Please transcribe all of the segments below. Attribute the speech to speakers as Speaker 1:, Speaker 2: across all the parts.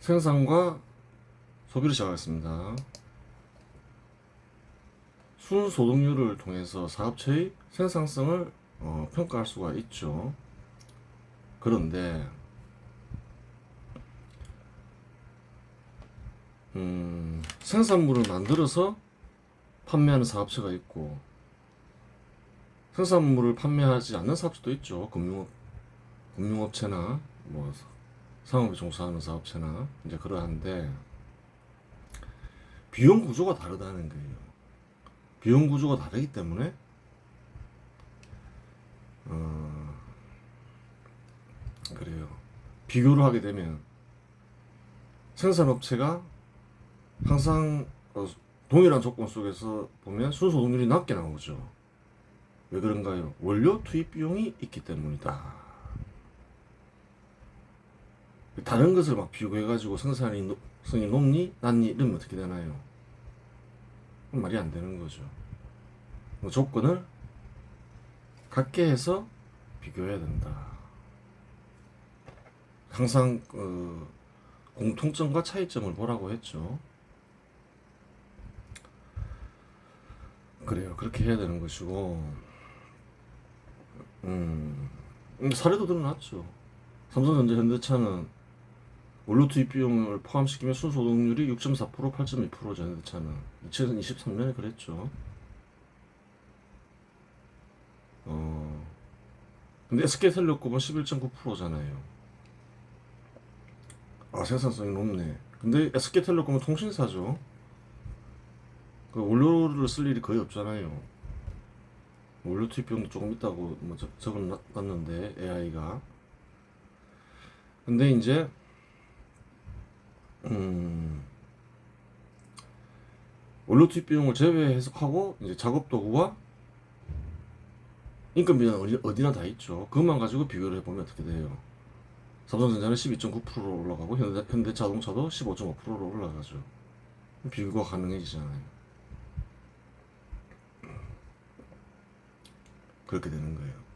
Speaker 1: 생산과 소비를 시작하겠습니다. 순소득률을 통해서 사업체의 생산성을 어, 평가할 수가 있죠. 그런데 음, 생산물을 만들어서 판매하는 사업체가 있고 생산물을 판매하지 않는 사업체도 있죠. 금융업 금융업체나 뭐 상업에 종사하는 사업체나 이제 그러한데 비용 구조가 다르다는 거예요. 비용 구조가 다르기 때문에 어 그래요. 비교를 하게 되면 생산업체가 항상 어, 동일한 조건 속에서 보면 순소득률이 낮게 나오죠. 왜 그런가요? 원료 투입 비용이 있기 때문이다. 다른 것을 막 비교해가지고 생산이 노- 성이 높니 낮니 이러면 어떻게 되나요? 말이 안 되는 거죠. 뭐 조건을 같게 해서 비교해야 된다. 항상 그 공통점과 차이점을 보라고 했죠. 그래요. 그렇게 해야 되는 것이고, 음, 음, 사례도 드러났죠. 삼성전자, 현대차는 원료 투입 비용을 포함시키면 순소득률이 6.4% 8.2%죠. 현대차는 2023년에 그랬죠. 어, 근데 SK텔레콤은 11.9%잖아요. 아 생산성이 높네. 근데 SK텔레콤은 통신사죠. 그 원료를 쓸 일이 거의 없잖아요. 원료 투입 비용도 조금 있다고 뭐 적- 적어놨는데 AI가. 근데 이제 음 원료 투입 비용을 제외해석하고 이제 작업 도구와 인건비는 어디, 어디나 다 있죠. 그것만 가지고 비교를 해보면 어떻게 돼요? 삼성전자는 12.9%로 올라가고 현대, 현대자동차도 15.5%로 올라가죠. 비교가 가능해지잖아요. 그렇게 되는 거예요.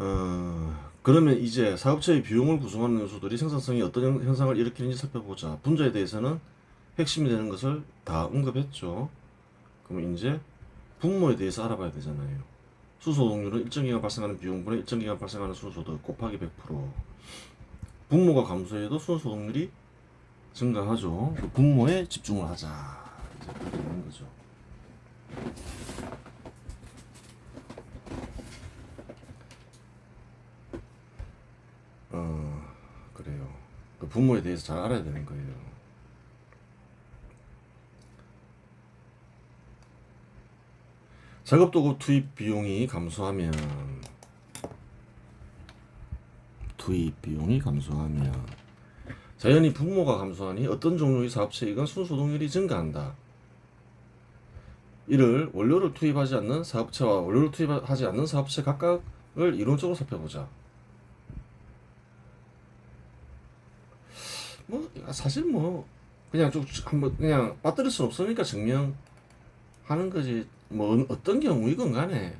Speaker 1: 어, 그러면 이제 사업체의 비용을 구성하는 요소들이 생산성이 어떤 현- 현상을 일으키는지 살펴보자. 분자에 대해서는 핵심이 되는 것을 다 언급했죠. 그럼 이제 분모에 대해서 알아봐야 되잖아요. 수소득률은 일정 기간 발생하는 비용분의 일정 기간 발생하는 순소득 곱하기 100%. 분모가 감소해도 순소득률이 증가하죠. 그 분모에 집중을 하자. 이제 그렇게 되는 거죠. 어, 그 분모에 대해서 잘 알아야 되는 거예요. 작업도구 투입 비용이 감소하면 투입 비용이 감소하면 자연히 분모가 감소하니 어떤 종류의 사업체이건 순소득률이 증가한다. 이를 원료를 투입하지 않는 사업체와 원료를 투입하지 않는 사업체 각각을 이론적으로 살펴보자. 뭐 사실 뭐 그냥 좀 한번 그냥 빠뜨릴 수 없으니까 증명하는 거지. 뭐 어- 어떤 경우이건 간에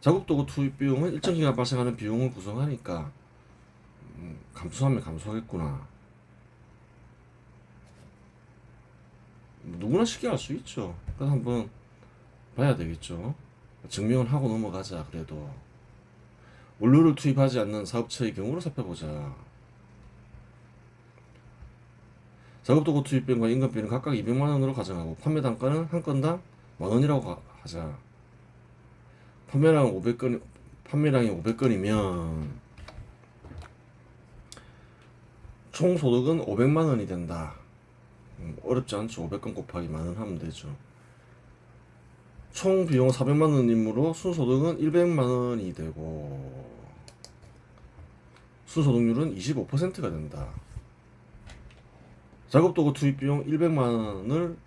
Speaker 1: 작업도구 투입 비용은 일정 기간 발생하는 비용을 구성하니까 음, 감소하면 감소하겠구나. 누구나 쉽게 알 수 있죠. 그래서 한번 봐야 되겠죠. 증명을 하고 넘어가자. 그래도 원료를 투입하지 않는 사업체의 경우를 살펴보자. 작업도구 투입비용과 인건비는 각각 200만 원으로 가정하고 판매 단가는 한 건당 만 원이라고 가- 하자. 판매량 500건 판매량이 500건이면 총 소득은 500만 원이 된다. 음, 어렵지 않죠. 500건 곱하기 만원 하면 되죠. 총 비용 400만 원이므로 순소득은 100만 원이 되고 순소득률은 25%가 된다. 작업도구 투입 비용 100만 원을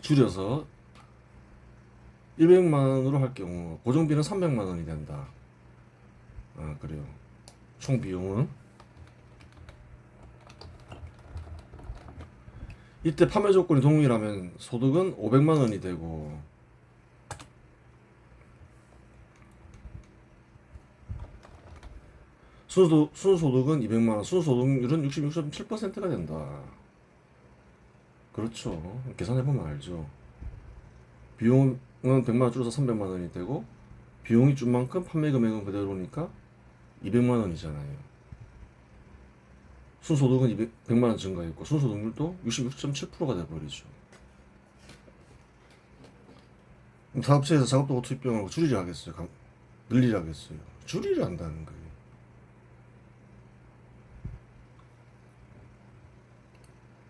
Speaker 1: 줄여서 100만 원으로 할 경우 고정비는 300만 원이 된다. 아 그래요. 총 비용은 이때 판매 조건이 동일하면 소득은 500만 원이 되고 순소, 순소득은 200만 원, 순소득률은 66.7%가 된다. 그렇죠. 계산해보면 알죠. 비용은 100만 원 줄여서 300만 원이 되고 비용이 준 만큼 판매 금액은 그대로니까 200만 원이잖아요. 순소득은 200, 100만 원 증가했고 순소득률도 66.7%가 돼버리죠. 사업체에서 작업도구 투입 비용을 줄이려 하겠어요? 감- 늘리려 하겠어요? 줄이려 한다는 거예요.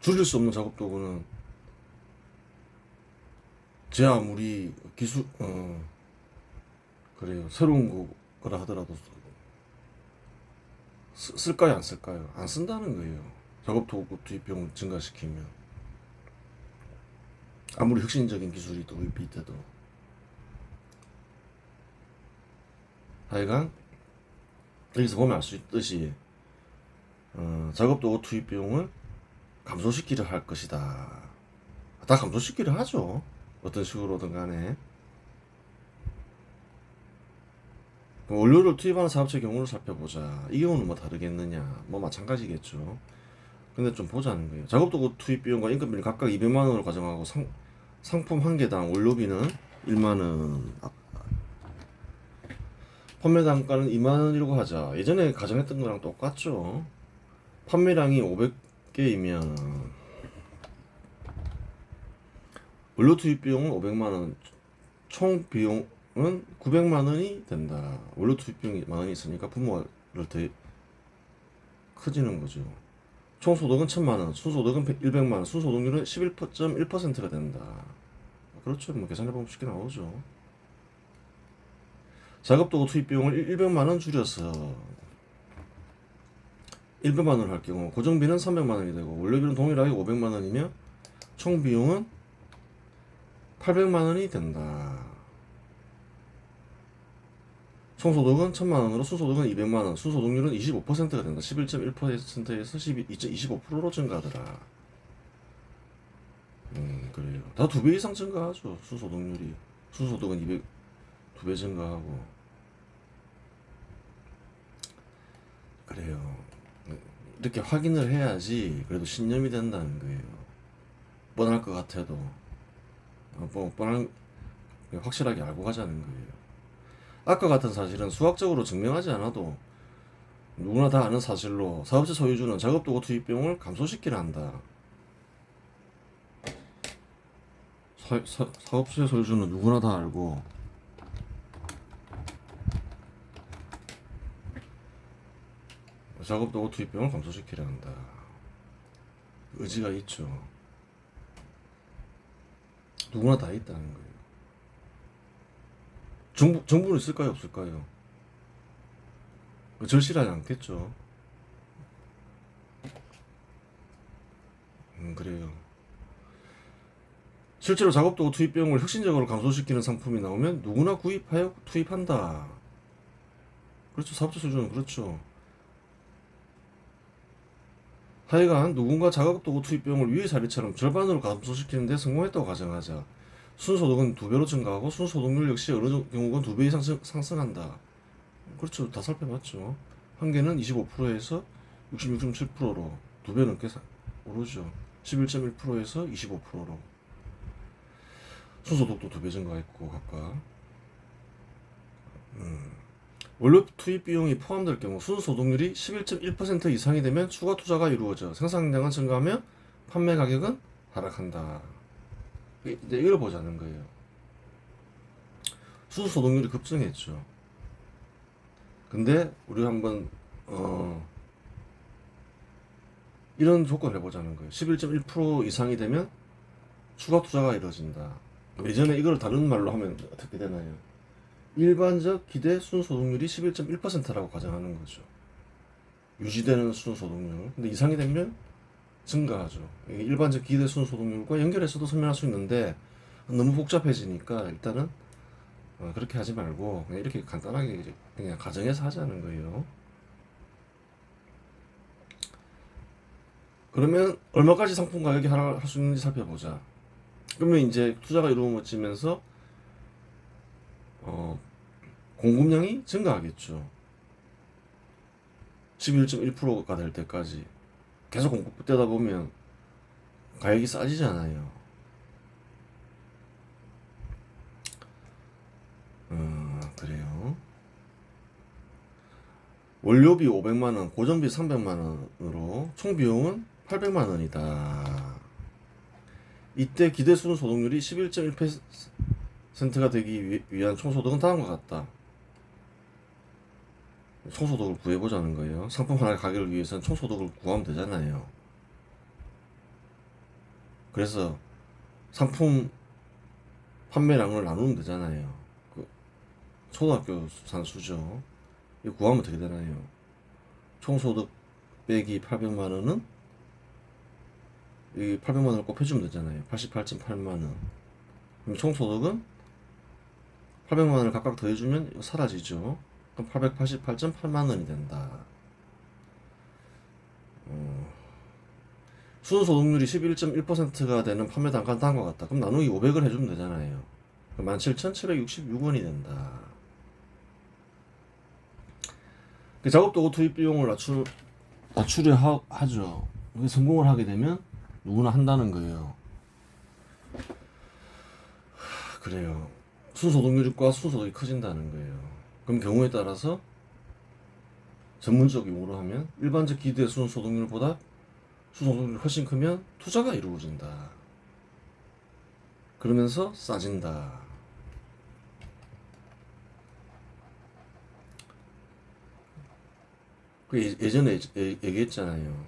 Speaker 1: 줄일 수 없는 작업도구는 제 아무리 기술 어 그래요. 새로운 거라 하더라도 쓰- 쓸까요? 안 쓸까요? 안 쓴다는 거예요. 작업도구 투입 비용을 증가시키면. 아무리 혁신적인 기술이 도입이 돼도. 하여간 여기서 보면 알 수 있듯이 어, 작업도구 투입 비용을 감소시키려 할 것이다. 다 감소시키려 하죠. 어떤 식으로든 간에. 원료를 투입하는 사업체 경우를 살펴보자. 이 경우는 뭐 다르겠느냐? 뭐 마찬가지겠죠. 근데 좀 보자는 거예요. 작업도구 투입 비용과 인건비를 각각 200만 원으로 가정하고 상, 상품 한 개당 원료비는 1만 원. 아, 판매 단가는 2만 원이라고 하자. 예전에 가정했던 거랑 똑같죠. 판매량이 500 개이면 원료 투입 비용은 500만 원, 총 비용은 900만 원이 된다. 원료 투입 비용이 만 원이 있으니까 분모를 더 커지는 거죠. 총 소득은 1000만 원, 순소득은 100만 원, 순소득률은 11.1%가 된다. 그렇죠. 뭐 계산해 보면 쉽게 나오죠. 작업도구 투입 비용을 100만 원 줄여서 100만 원을 할 경우 고정비는 300만 원이 되고 원료비는 동일하게 500만 원이며 총 비용은 800만 원이 된다. 총소득은 1000만 원으로 순소득은 200만 원, 순소득률은 25%가 된다. 11.1%에서 12.25%로 증가하더라. 음, 그래요. 다 두 배 이상 증가하죠. 순소득률이. 순소득은 200, 두 배 증가하고. 그래요. 이렇게 확인을 해야지 그래도 신념이 된다는 거예요. 뻔할 것 같아도 어, 뭐 뻔한 확실하게 알고 가자는 거예요. 아까 같은 사실은 수학적으로 증명하지 않아도 누구나 다 아는 사실로 사업체 소유주는 작업도구 투입 비용을 감소시키려 한다. 사, 사, 사업체 소유주는 누구나 다 알고 작업 도구 투입 비용을 감소시키려 한다. 의지가 있죠. 누구나 다 있다는 거예요. 정부, 정부는 있을까요? 없을까요? 절실하지 않겠죠. 음, 그래요. 실제로 작업도구 투입 비용을 혁신적으로 감소시키는 상품이 나오면 누구나 구입하여 투입한다. 그렇죠. 사업자 수준은 그렇죠. 하여간 누군가 작업도구 투입 비용을 위의 사례처럼 절반으로 감소시키는데 성공했다고 가정하자. 순소득은 두 배로 증가하고 순소득률 역시 어느 정- 경우건 두 배 이상 상- 상승한다. 그렇죠. 다 살펴봤죠. 한 개는 25%에서 66.7%로 두 배 넘게 사- 오르죠. 11.1%에서 25%로. 순소득도 두 배 증가했고 각각. 음. 원료 투입 비용이 포함될 경우 순소득률이 11.1% 이상이 되면 추가 투자가 이루어져 생산량은 증가하며 판매 가격은 하락한다. 이- 이제 이걸 보자는 거예요. 순소득률이 급증했죠. 근데 우리 한번 어 이런 조건을 해보자는 거예요. 11.1% 이상이 되면 추가 투자가 이루어진다. 예전에 이걸 다른 말로 하면 어떻게 되나요? 일반적 기대 순소득률이 11.1%라고 가정하는 거죠. 유지되는 순소득률. 근데 이상이 되면 증가하죠. 일반적 기대 순소득률과 연결해서도 설명할 수 있는데 너무 복잡해지니까 일단은 어, 그렇게 하지 말고 그냥 이렇게 간단하게 그냥 가정해서 하자는 거예요. 그러면 얼마까지 상품 가격이 하락할 수 있는지 살펴보자. 그러면 이제 투자가 이루어지면서 어, 공급량이 증가하겠죠. 11.1%가 될 때까지 계속 공급되다 보면 가격이 싸지잖아요. 어, 그래요. 원료비 500만 원, 고정비 300만 원으로 총 비용은 800만 원이다. 이때 기대 수준 소득률이 11.1%가 되기 위- 위한 총소득은 다음과 같다. 총소득을 구해보자는 거예요. 상품 하나의 가격을 위해서는 총소득을 구하면 되잖아요. 그래서 상품 판매량을 나누면 되잖아요. 그 초등학교 산수죠. 이거 구하면 어떻게 되나요? 총소득 빼기 800만 원은 이 800만 원을 곱해주면 되잖아요. 88.8만 원. 그럼 총소득은 800만 원을 각각 더해주면 사라지죠. 그럼 888.8만 원이 된다. 어, 순소득률이 11.1%가 되는 판매 단가는 다음과 같다. 그럼 나누기 500을 해주면 되잖아요. 그럼 17,766원이 된다. 그 작업도구 투입 비용을 낮출, 낮추려 하, 하죠. 성공을 하게 되면 누구나 한다는 거예요. 하, 그래요. 순소득률과 순소득이 커진다는 거예요. 그럼 경우에 따라서 전문적 용어로 하면 일반적 기대 순소득률보다 순소득률이 훨씬 크면 투자가 이루어진다. 그러면서 싸진다. 그 예- 예전에 예- 얘기했잖아요.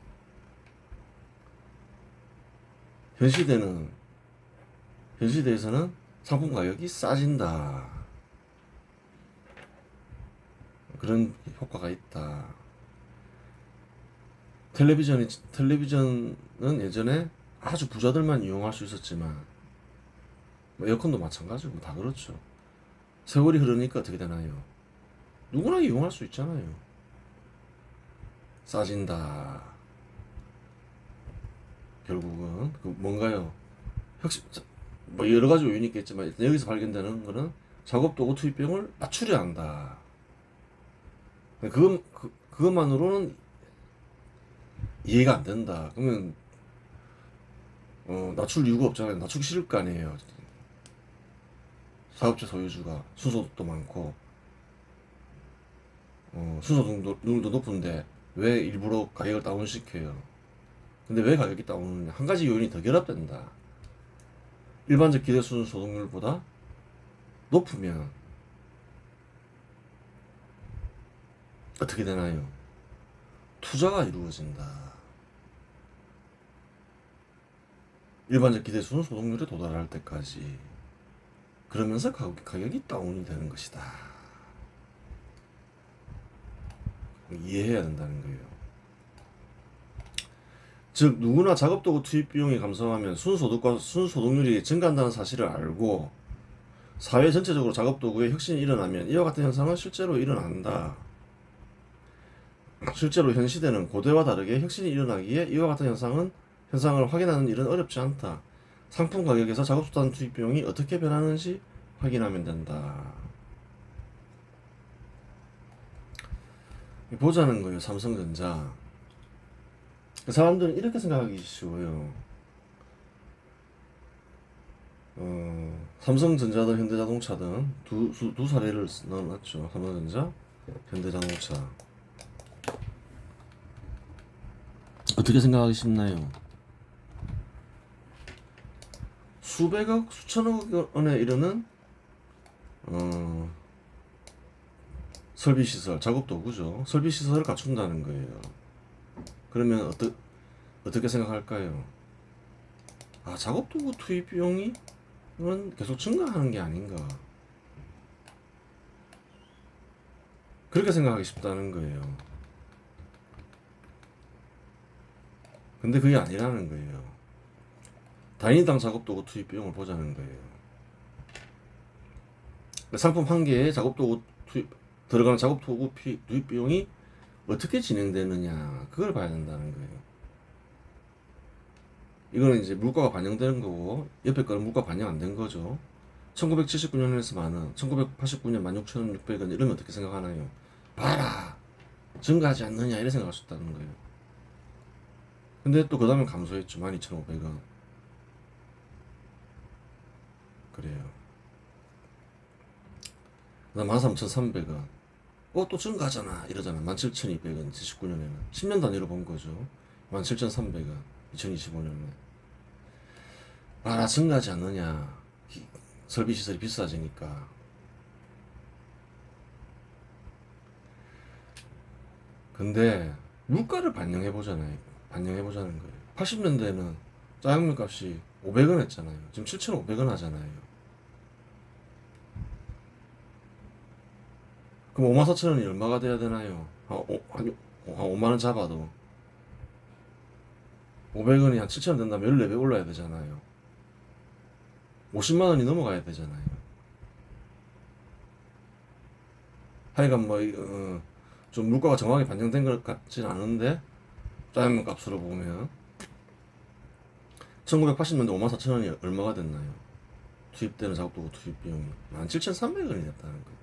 Speaker 1: 현 시대는 현 시대에서는 상품 가격이 싸진다. 그런 효과가 있다. 텔레비전이 텔레비전은 예전에 아주 부자들만 이용할 수 있었지만 뭐 에어컨도 마찬가지고 다 그렇죠. 세월이 흐르니까 어떻게 되나요? 누구나 이용할 수 있잖아요. 싸진다. 결국은 그 뭔가요? 혁신 뭐 여러 가지 요인이 있겠지만 여기서 발견되는 거는 작업 도구 투입 비용을 낮추려 한다. 그것 그, 그것만으로는 이해가 안 된다. 그러면 어, 낮출 이유가 없잖아요. 낮추기 싫을 거 아니에요. 사업체 소유주가 순소득도 많고 어, 순소득률도 높은데 왜 일부러 가격을 다운시켜요? 근데 왜 가격이 다운하냐? 한 가지 요인이 더 결합된다. 일반적 기대 수준 소득률보다 높으면 어떻게 되나요? 투자가 이루어진다. 일반적 기대 수준 소득률에 도달할 때까지 그러면서 가격, 가격이 다운이 되는 것이다. 이해해야 된다는 거예요. 즉 누구나 작업도구 투입 비용이 감소하면 순소득과 순소득률이 증가한다는 사실을 알고 사회 전체적으로 작업도구에 혁신이 일어나면 이와 같은 현상은 실제로 일어난다. 실제로 현 시대는 고대와 다르게 혁신이 일어나기에 이와 같은 현상은 현상을 확인하는 일은 어렵지 않다. 상품 가격에서 작업수단 투입 비용이 어떻게 변하는지 확인하면 된다. 보자는 거예요. 삼성전자. 사람들은 이렇게 생각하기 쉬워요. 어, 삼성전자 든 현대자동차든 두, 두, 두 사례를 넣어놨죠. 삼성전자, 현대자동차. 어떻게 생각하기 쉽나요? 수백억, 수천억 원에 이르는 어, 설비 시설, 작업 도구죠. 설비 시설을 갖춘다는 거예요. 그러면 어떠, 어떻게 생각할까요? 아, 작업 도구 투입 비용이 은 계속 증가하는 게 아닌가. 그렇게 생각하기 쉽다는 거예요. 근데 그게 아니라는 거예요. 단위당 작업도구 투입 비용을 보자는 거예요. 상품 한 개에 작업도구 투입, 들어가는 작업도구 피- 투입 비용이 어떻게 진행되느냐, 그걸 봐야 된다는 거예요. 이거는 이제 물가가 반영되는 거고, 옆에 거는 물가 반영 안 된 거죠. 1979년에서 만원, 1989년 16,600원 이러면 어떻게 생각하나요? 봐라! 증가하지 않느냐 이렇게 생각할 수 있다는 거예요. 근데 또 그 다음에 감소했죠. 12,500원. 그래요. 그 다음 13,300원. 어, 또 증가하잖아. 이러잖아. 17,200원. 19년에는. 10년 단위로 본 거죠. 17,300원. 2025년에. 아, 나 증가하지 않느냐. 기- 설비시설이 비싸지니까. 근데 물가를 반영해 보잖아요. 반영해 보자는 거예요. 80년대에는 짜장면 값이 500원 했잖아요. 지금 7,500원 하잖아요. 그럼 54,000원이 얼마가 돼야 되나요? 한, 오, 한, 한 5만 원 잡아도 500원이 한 7,000원 된다면 14배 올라야 되잖아요. 50만 원이 넘어가야 되잖아요. 하여간 뭐, 이- 어, 좀 물가가 정확하게 반영된 것 같진 않은데 짜장면 값으로 보면 1980년대 54,000원이 얼마가 됐나요? 투입되는 작업도구 투입 비용이 17,300원이 됐다는 거예요.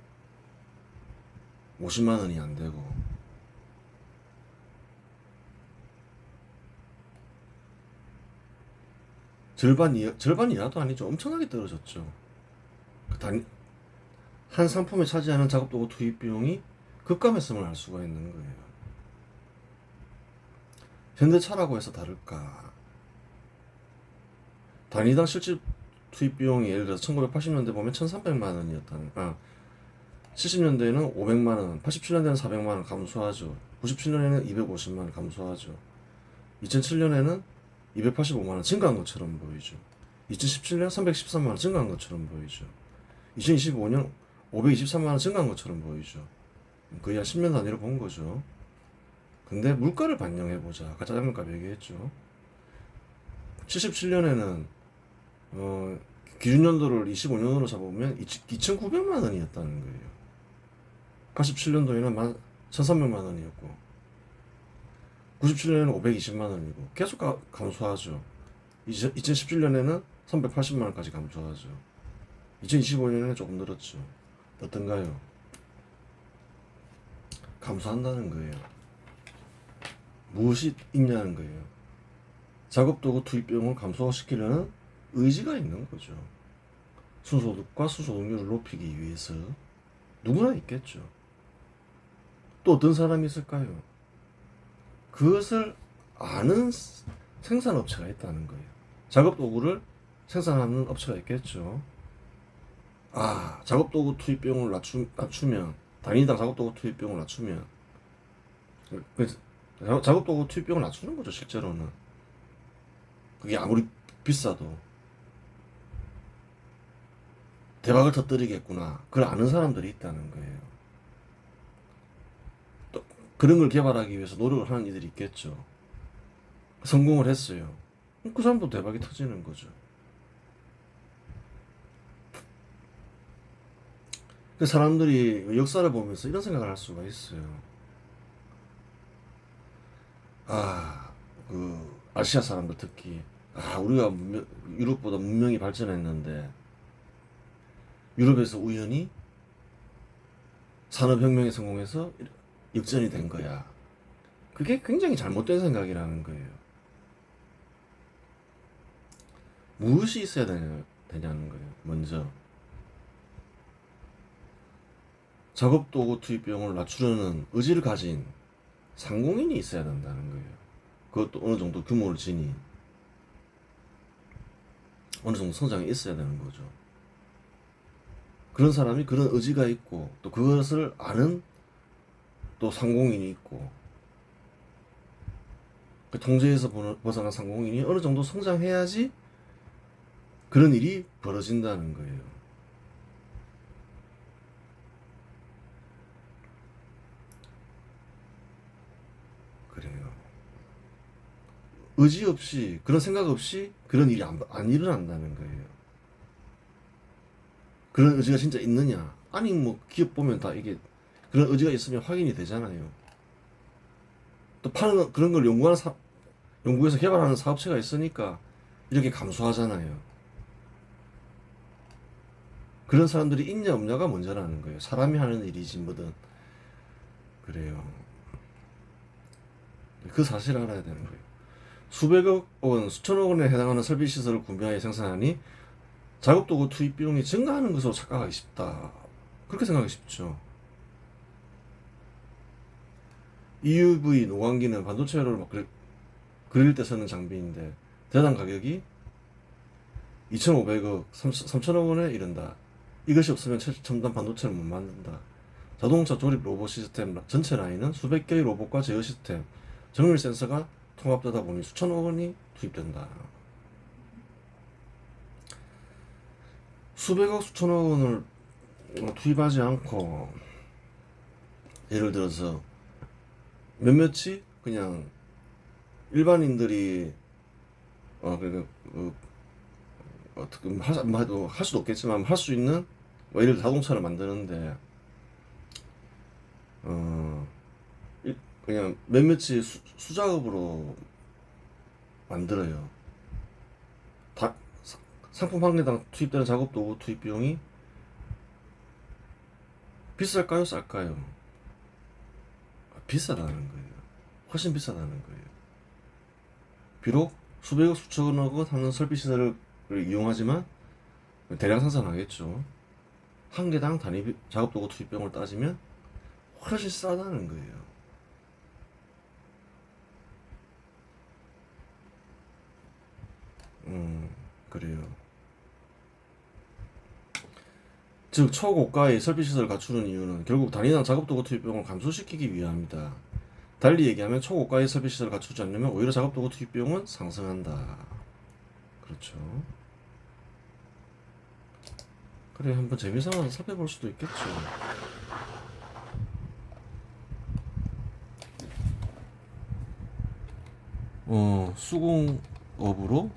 Speaker 1: 50만 원이 안 되고 절반 이 절반 이하도 아니죠. 엄청나게 떨어졌죠. 그 단, 한 상품에 차지하는 작업도구 투입 비용이 급감했음을 알 수가 있는 거예요. 현대차라고 해서 다를까? 단위당 실질 투입 비용이 예를 들어서 1980년대 보면 1,300만 원이었다는 아 70년대에는 500만 원, 87년대에는 400만 원 감소하죠. 97년에는 250만 원 감소하죠. 2007년에는 285만 원 증가한 것처럼 보이죠. 2017년 313만 원 증가한 것처럼 보이죠. 2025년 523만 원 증가한 것처럼 보이죠. 거의 한 10년 단위로 본 거죠. 근데 물가를 반영해 보자. 아까 짜장면값 얘기했죠. 77년에는 어, 기준연도를 25년으로 잡아보면 2,900만 원이었다는 거예요. 87년도에는 1,300만 원이었고 97년에는 520만 원이고 계속 가, 감소하죠. 2017년에는 380만 원까지 감소하죠. 2025년에는 조금 늘었죠. 어떤가요? 감소한다는 거예요. 무엇이 있냐는 거예요. 작업도구 투입 비용을 감소시키려는 의지가 있는 거죠. 순소득과 수소득률을 높이기 위해서 누구나 있겠죠. 또 어떤 사람이 있을까요? 그것을 아는 생산업체가 있다는 거예요. 작업도구를 생산하는 업체가 있겠죠. 아, 작업도구 투입 비용을 낮추, 낮추면 단위당 작업도구 투입 비용을 낮추면 그 작- 작업 도구 투입 비용을 낮추는 거죠 실제로는. 그게 아무리 비싸도. 대박을 터뜨리겠구나. 그걸 아는 사람들이 있다는 거예요. 또 그런 걸 개발하기 위해서 노력을 하는 이들이 있겠죠. 성공을 했어요. 그 사람도 대박이 터지는 거죠. 그 사람들이 역사를 보면서 이런 생각을 할 수가 있어요. 아, 그 아시아 사람들 특히 아, 우리가 문명, 유럽보다 문명이 발전했는데 유럽에서 우연히 산업혁명에 성공해서 역전이 된 거야. 그게 굉장히 잘못된 생각이라는 거예요. 무엇이 있어야 되냐, 되냐는 거예요. 먼저. 작업도구 투입 비용을 낮추려는 의지를 가진 상공인이 있어야 된다는 거예요. 그것도 어느 정도 규모를 지닌 어느 정도 성장이 있어야 되는 거죠. 그런 사람이 그런 의지가 있고 또 그것을 아는 또 상공인이 있고 그 통제에서 벗어난 상공인이 어느 정도 성장해야지 그런 일이 벌어진다는 거예요. 의지 없이 그런 생각 없이 그런 일이 안, 안 일어난다는 거예요. 그런 의지가 진짜 있느냐? 아니 뭐 기업 보면 다 이게 그런 의지가 있으면 확인이 되잖아요. 또 파는 그런 걸 연구하는 사 연구해서 개발하는 사업체가 있으니까 이렇게 감소하잖아요. 그런 사람들이 있냐 없냐가 문제라는 거예요. 사람이 하는 일이지 뭐든 그래요. 그 사실을 알아야 되는 거예요. 수백억 원, 수천억 원에 해당하는 설비 시설을 구매하여 생산하니 작업 도구 투입 비용이 증가하는 것으로 착각하기 쉽다. 그렇게 생각하기 쉽죠. EUV 노광기는 반도체를 막 그릴, 그릴 때 쓰는 장비인데 대당 가격이 2,500억, 3,000억 원에 이른다. 이것이 없으면 최첨단 반도체를 못 만든다. 자동차 조립 로봇 시스템 전체 라인은 수백 개의 로봇과 제어 시스템, 정밀 센서가 통합되다 보니 수천억 원이 투입된다. 수백억, 수천억 원을 투입하지 않고 예를 들어서 몇몇이 그냥 일반인들이 어 그러니까 그 어떻게 할, 뭐, 할 수도 없겠지만 할 수 있는 뭐 예를 들어 자동차를 만드는데 어 일- 그냥 몇몇이 수, 수작업으로 만들어요. 다 사- 상품 한 개당 투입되는 작업 도구 투입 비용이 비쌀까요, 쌀까요? 아, 비싸다는 거예요. 훨씬 비싸다는 거예요. 비록 수백억 수천억 원 하는 설비 시설을 이용하지만 대량 생산하겠죠. 한 개당 단위 비- 작업 도구 투입 비용을 따지면 훨씬 싸다는 거예요. 음, 그래요. 즉 초고가의 설비 시설을 갖추는 이유는 결국 단위당 작업 도구 투입 비용을 감소시키기 위함이다. 달리 얘기하면 초고가의 설비 시설을 갖추지 않으면 오히려 작업 도구 투입 비용은 상승한다. 그렇죠. 그래 한번 재미삼아서 살펴볼 수도 있겠죠. 어 수공업으로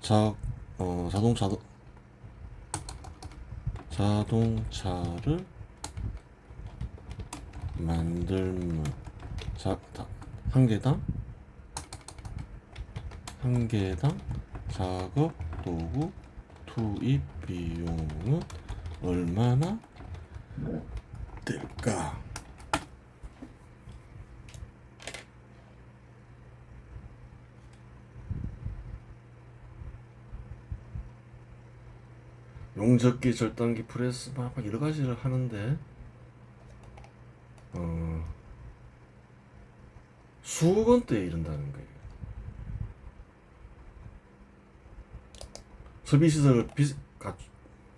Speaker 1: 자 어, 자동차 자동차를 만들면 자, 다- 한 개당 한 개당 작업 도구 투입 비용은 얼마나 될까? 용접기, 절단기, 프레스 막 여러 가지를 하는데 어, 수억 원대에 이른다는 거예요. 설비 시설을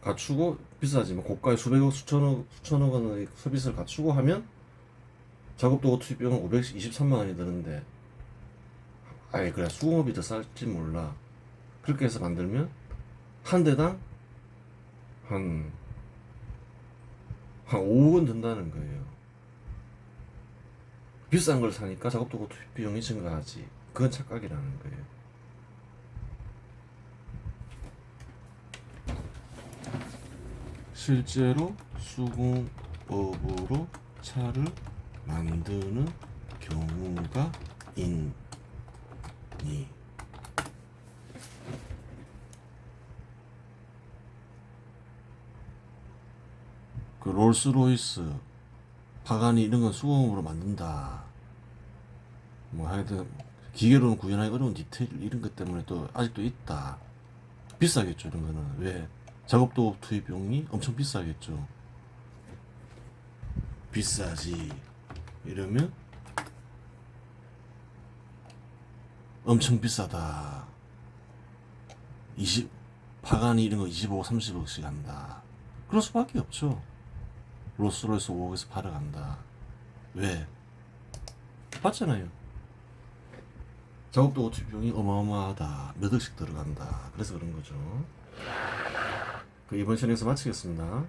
Speaker 1: 갖추고 비싸지만 고가의 수백억 수천억 수천억 원의 시설을 갖추고 하면 작업도구 투입 비용은 523만 원이 드는데 아예 그래 수공업이 더 쌀지 몰라 그렇게 해서 만들면 한 대당 한, 한 5억 원 든다는 거예요. 비싼 걸 사니까 작업도구 비용이 증가하지. 그건 착각이라는 거예요. 실제로 수공업으로 차를 만드는 경우가 있니? 그 롤스로이스, 파가니 이런 건 수공업으로 만든다. 뭐 하여튼 기계로는 구현하기 어려운 디테일 이런 것 때문에 또 아직도 있다. 비싸겠죠 이런 거는 왜 작업도 투입 비용이 엄청 비싸겠죠. 비싸지. 이러면 엄청 비싸다. 20 파가니 이런 거 25, 30억씩 한다. 그럴 수밖에 없죠. 로스로이스 5억에서 팔아간다. 왜? 봤잖아요. 작업도 오투 비용이 어마어마하다. 몇 억씩 들어간다. 그래서 그런 거죠. 그 이번 시간에서 마치겠습니다.